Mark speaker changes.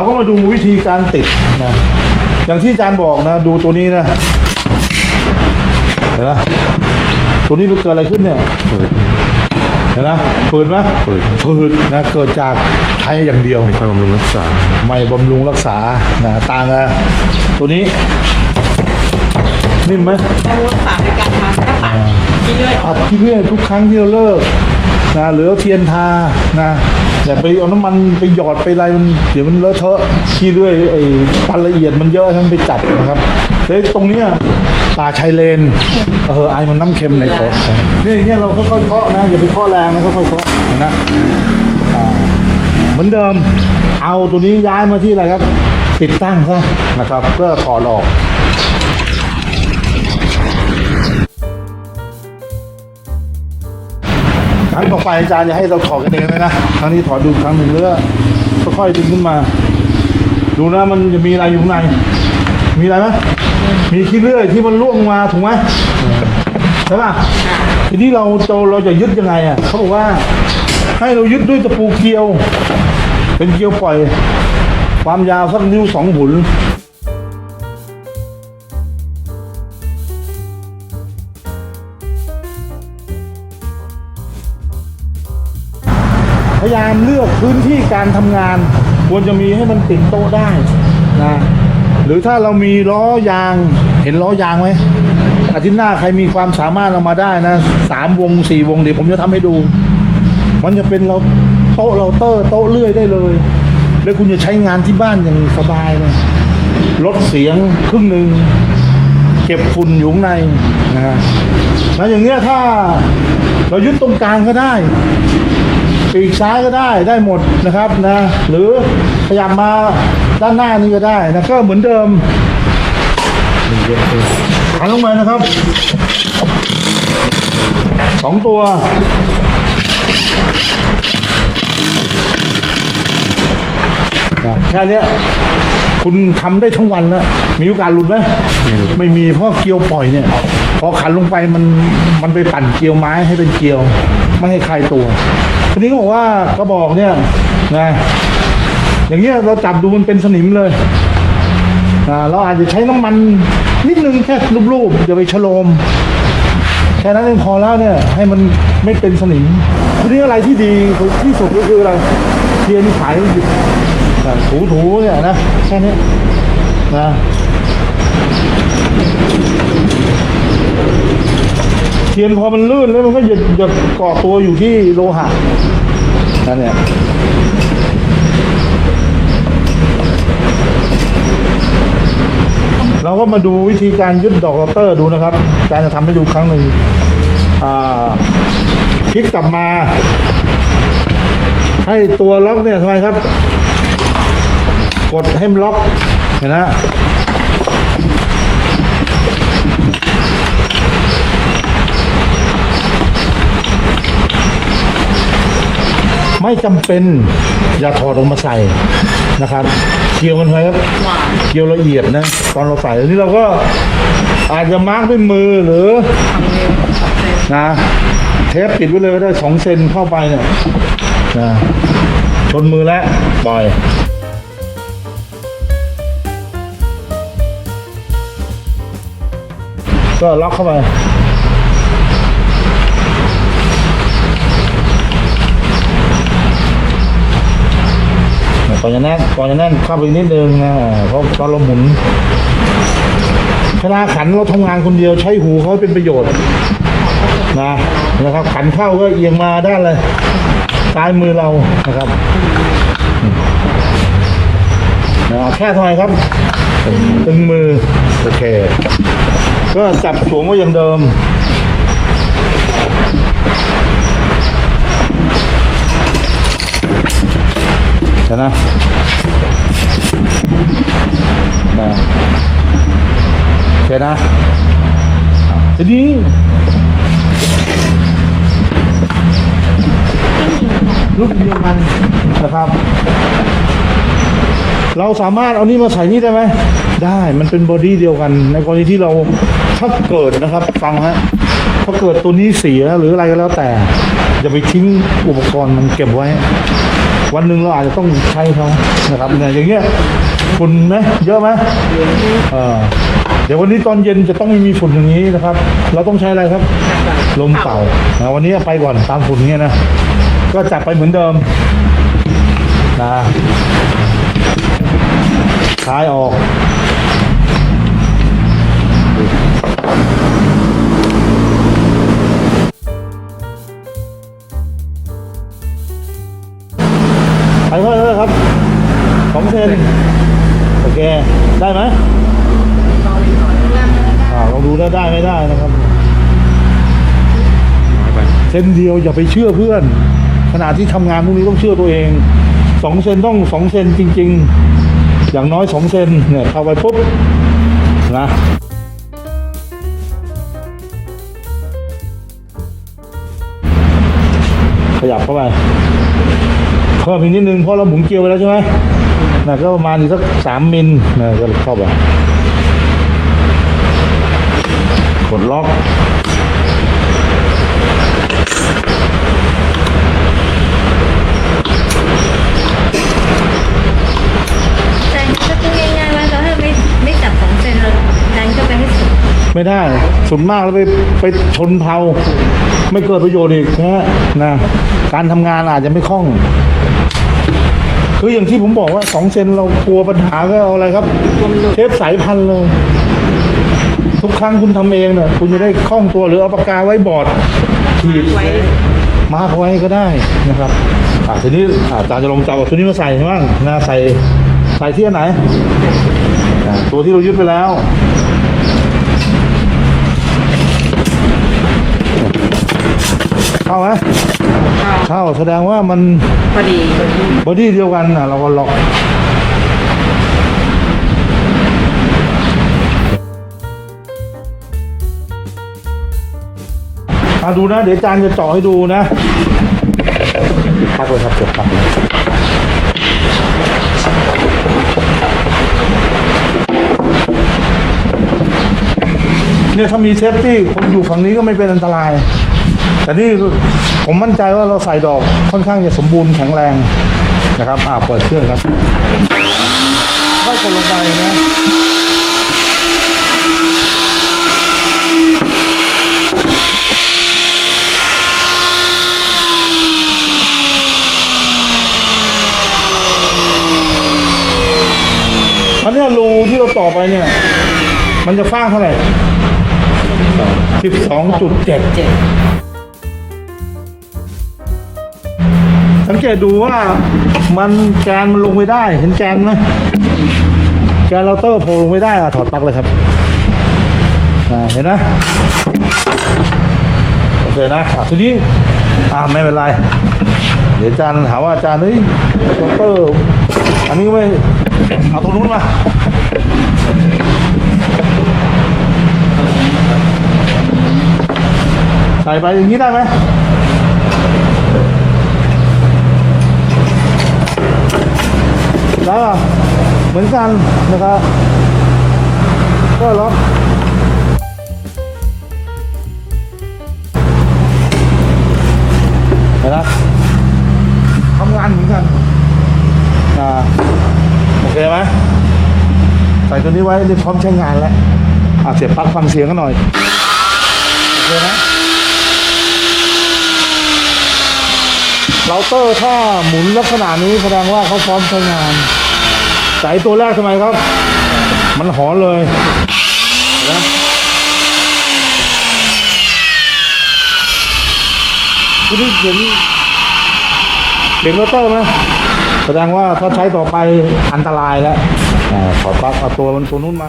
Speaker 1: เราก็มาดูวิธีการติดนะอย่างที่อาจารย์บอกนะ ดูตัวนี้นะเห็นไหมตัวนี้มันเกิดอะไรขึ้นเนี่ยเห็นไหมฝืดไหมฝืดฝืดนะเกิดจากใช้อย่างเดียว
Speaker 2: ไม่ค่อยบำรุงรักษา
Speaker 1: ไม่บำรุงรักษานะต่างอะตัวนี้นิ่มไหม
Speaker 3: เราฝากในการทำแค่ปัดที่เลื่อยออก
Speaker 1: อัดที่เพื่อนทุกครั้งที่เราเลิกนะเหลือเทียนทานะ อย่าไปเอาน้ำมันไปหยอดไปอะไรมันเดี๋ยวมันเลอะเทอะขี้เลื่อยไอ้ปันละเอียดมันเยอะทั้งไปจับนะครับแต่ตรงเนี้ยป่าชายเลนเออไอมันน้ำเค็มในคอนี่เนี่ยเราค่อยๆเคาะนะอย่าไปเคาะแรงนะค่อยๆเคาะนะเหมือนเดิม เอาตัวนี้ย้ายมาที่อะไรครับ ติดตั้งซะนะครับเพื่อถอดออก รั้งต่อไปอาจารย์จะให้เราถอดกันเองเลยนะครั้งนี้ถอดดูครั้งหนึ่งแล้วก็ค่อยๆดึงขึ้นมา ดูนะมันจะมีอะไรอยู่ข้างใน มีอะไรไหมมีขี้เลื่อยที่มันล่วงมาถูกไหมใช่ป่ะทีนี้เราจะเราจะยึดยังไงอะเขาบอกว่า ให้เรายึดด้วยตะปูเกลียว เป็นเกลียวปล่อย ความยาวสักนิ้วสองหุน พยายามเลือกพื้นที่การทำงาน ควรจะมีให้มันติดโต๊ะได้นะหรือถ้าเรามีล้อยางเห็นล้อยางไหมอาทิตย์หน้าใครมีความสามารถเรามาได้นะสามวงสี่วงเดี๋ยวผมจะทำให้ดู มันจะเป็นเราโต๊ะเราเตอร์โต๊ะเลื่อยได้เลย แล้วคุณจะใช้งานที่บ้านอย่างสบายเลยลดเสียงครึ่งหนึ่งเก็บฝุ่นอยู่ข้างในนะฮะแล้วอย่างเนี้ยถ้าเรายึดตรงกลางก็ได้ ปีกซ้ายก็ได้ได้หมดนะครับนะหรือขยับมาด้านหน้านี่ก็ได้นะก็เหมือนเดิมหันลงมานะครับสองตัวแค่นี้คุณทำได้ทั้งวันแล้ว มีโอกาสหลุดไหมไม่มีเพราะเกลียวปล่อยเนี่ย พอขันลงไปมันมันไปปั่นเกลียวไม้ให้เป็นเกลียว ไม่ให้คลายตัว ทีนี้ก็บอกว่ากระบอกเนี่ยนะอย่างเงี้ยเราจับดูมันเป็นสนิมเลยอ่าเราอาจจะใช้น้ำมันนิดนึงแค่รูปๆอย่าไปฉโลมแค่นั้นเองพอแล้วเนี่ยให้มันไม่เป็นสนิมทีนี้อะไรที่ดีที่สุดก็คืออะไรเทียนขายหยุดอ่าถูๆเนี่ยนะแค่นี้นะ เทียนพอมันลื่นแล้วมันก็หยุดหยดเกาะตัวอยู่ที่โลหะนั่นเนี่ยเราก็มาดูวิธีการยึดดอกลอตเตอร์ดูนะครับอารจะทำให้ดูครั้งหนึ่งอ่าพลิกกลับมา ให้ตัวล็อกเนี่ยทำไมครับ กดให้มันล็อกเห็นนะ ไม่จำเป็นอย่าถอดออกมาใส่นะครับ เกี่ยวกันไว้ครับเกี่ยวละเอียดนะตอนเราใส่อันนี้เราก็อาจจะมาร์กด้วยมือหรือนะเทปปิดไว้เลยก็ได้สองเซนเข้าไปเนี่ยนะชนมือแล้วปล่อยก็ล็อกเข้าไป ก่อนจะแน่นก่อนจะแน่นเข้าไปนิดนึงนะเพราะตอนเราหมุนเวลาขันเราทำงานคนเดียวใช้หูเขาเป็นประโยชน์นะนะครับ ขันเข้าก็เอียงมาด้านเลยซ้ายมือเรานะครับนะแค่ท่าไหร่ครับตึงมือ โอเค ก็จับสวมไว้อย่างเดิม เดี๋ยว นะนะโอเคนะทีนี้รุ่นเดียวกันนะครับ เราสามารถเอานี่มาใส่นี่ได้ไหม ได้ มันเป็นบอดี้เดียวกัน ในกรณีที่เราถ้าเกิดนะครับ ฟังฮะ ถ้าเกิดตัวนี้เสียหรืออะไรก็แล้วแต่ อย่าไปทิ้งอุปกรณ์มันเก็บไว้ วันหนึ่งเราอาจจะต้องใช้เขานะครับเนี่ยอย่างเงี้ยฝุ่นไหมเยอะไหมเออเดี๋ยววันนี้ตอนเย็นจะต้องไม่มีฝุ่นอย่างนี้นะครับ เราต้องใช้อะไรครับ ลมเป่านะวันนี้ไปก่อนตามฝุ่นเงี้ยนะก็จับไปเหมือนเดิมนะคลายออก เซนเดียวอย่าไปเชื่อเพื่อน ขณะที่ทำงานพวกนี้ต้องเชื่อตัวเองสองเซนต้องสองเซนจริง ๆ อย่างน้อยสองเซนเนี่ยเข้าไปปุ๊บนะขยับเข้าไปเพิ่มอีกนิดนึงเพราะเราหมุนเกลียวไปแล้วใช่ไหมนะก็ประมาณอีกสักสามมิลนะก็เข้าไปกดล็อก
Speaker 2: ไม่ได้ส่
Speaker 1: วนมากแล้วไปไปชนเผาไม่เกิดประโยชน์อีกนะนะการทำงานอาจจะไม่คล่อง คืออย่างที่ผมบอกว่าสองเซนเรากลัวปัญหาก็เอาอะไรครับ เทปสายพันเลยทุกครั้งคุณทำเองเนี่ยคุณจะได้คล่องตัวหรือเอาปากกาไว้บอร์ดขีด
Speaker 3: ไว้
Speaker 1: มาร์กไว้ก็ได้นะครับอะทีนี้อาจารย์จะลงจับตัวนี้มาใส่บ้างนะใส่ใส่ที่ไหน ตัวที่เรายึดไปแล้ว เข้าไหม
Speaker 3: เข้า
Speaker 1: เข้าแสดงว่ามัน
Speaker 3: พอดี
Speaker 1: บอดี้เดียวกันอะ เราก็ล็อกมาดูนะ เดี๋ยวอาจารย์จะเจาะให้ดูนะพักเลยครับเก็บพักเลยเนี่ยถ้ามีเซฟตี้คนอยู่ฝั่งนี้ก็ไม่เป็นอันตราย แต่นี่ผมมั่นใจว่าเราใส่ดอกค่อนข้างจะสมบูรณ์แข็งแรงนะครับอ่าเปิดเครื่องครับค่อยกดลงไปนะอันนี้รูที่เราต่อไปเนี่ย มันจะฟ้างเท่าไหร่สิบสองจุดเจ็ด สังเกตดูว่ามันแกนมันลงไปได้ เห็นแกนไหมแกนเราเตอร์โผล่ลงไปได้อะถอดปลั๊กเลยครับเห็นนะโอเคนะทีนี้อ่าไม่เป็นไร เดี๋ยวอาจารย์หามว่าอาจารย์เฮ้ยเราเตอร์อันนี้ไม่เอาตรงนู้นมาใส่ไปอย่างนี้ได้ไหม ได้ป่ะเหมือนกันนะครับ ก็ล็อกเห็นไหมทำงานเหมือนกันอ่าโอเคไหมใส่ตัวนี้ไว้เรียบพร้อมใช้งานแล้วอะเสียบปลั๊กฟังเสียงกันหน่อยโอเคนะเราเตอร์ถ้าหมุนลักษณะนี้แสดงว่าเขาพร้อมใช้งาน สายตัวแรกทำไมครับ มันหอนเลยนะคุณได้เห็นเห็นเรเตอร์ไหมแสดงว่าถ้าใช้ต่อไปอันตรายแล้วอขอปักเอาตัวมันตัวนู้นมา